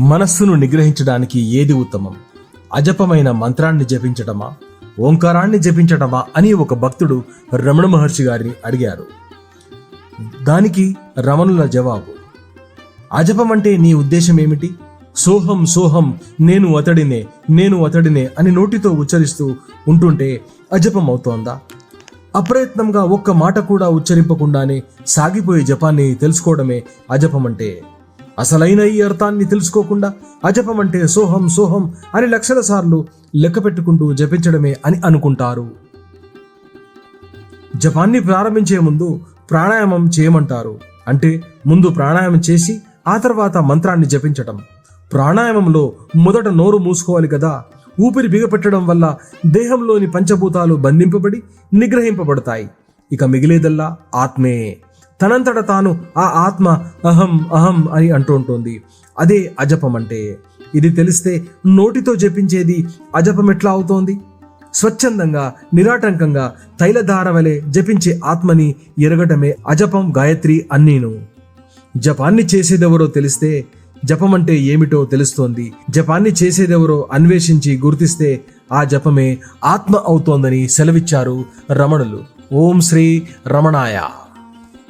మనస్సును నిగ్రహించడానికి ఏది ఉత్తమం? అజపమైన మంత్రాన్ని జపించటమా? ఓంకారాన్ని జపించటమా అని ఒక భక్తుడు రమణ మహర్షి గారిని అడిగారు. దానికి రమణుల జవాబు అజపం అంటే నీ ఉద్దేశం ఏమిటి? సోహం సోహం నేను అతడినే నేను అతడినే అని నోటితో ఉచ్చరిస్తూ ఉంటుంటే అజపం అవుతోందా అప్రయత్నంగా ఒక్క మాట కూడా ఉచ్చరింపకుండానే సాగిపోయే జపాన్ని తెలుసుకోవడమే అజపం అంటే అసలైన ఈ అర్థాన్ని తెలుసుకోకుండా అజపం అంటే సోహం సోహం అని లక్షల సార్లు లెక్క పెట్టుకుంటూ జపించడమే అని అనుకుంటారు. జపాన్ని ప్రారంభించే ముందు ప్రాణాయామం చేయమంటారు. అంటే ముందు ప్రాణాయామం చేసి ఆ తర్వాత మంత్రాన్ని జపించటం. ప్రాణాయామంలో మొదట నోరు మూసుకోవాలి కదా. ఊపిరి బిగపెట్టడం వల్ల దేహంలోని పంచభూతాలు బంధింపబడి నిగ్రహింపబడతాయి. ఇక మిగిలేదల్లా ఆత్మే. తనంతట తాను ఆ ఆత్మ అహం అహం అని అంటూ ఉంటుంది. అదే అజపం అంటే ఇది తెలిస్తే నోటితో జపించేది అజపం ఎట్లా అవుతోంది? స్వచ్ఛందంగా నిరాటంకంగా తైలధార వలె జపించే ఆత్మని ఎరగటమే అజపం గాయత్రి అన్నీను. జపాన్ని చేసేదెవరో తెలిస్తే జపం అంటే ఏమిటో తెలుస్తోంది. జపాన్ని చేసేదెవరో అన్వేషించి గుర్తిస్తే ఆ జపమే ఆత్మ అవుతోందని సెలవిచ్చారు రమణులు. ఓం శ్రీ రమణాయ.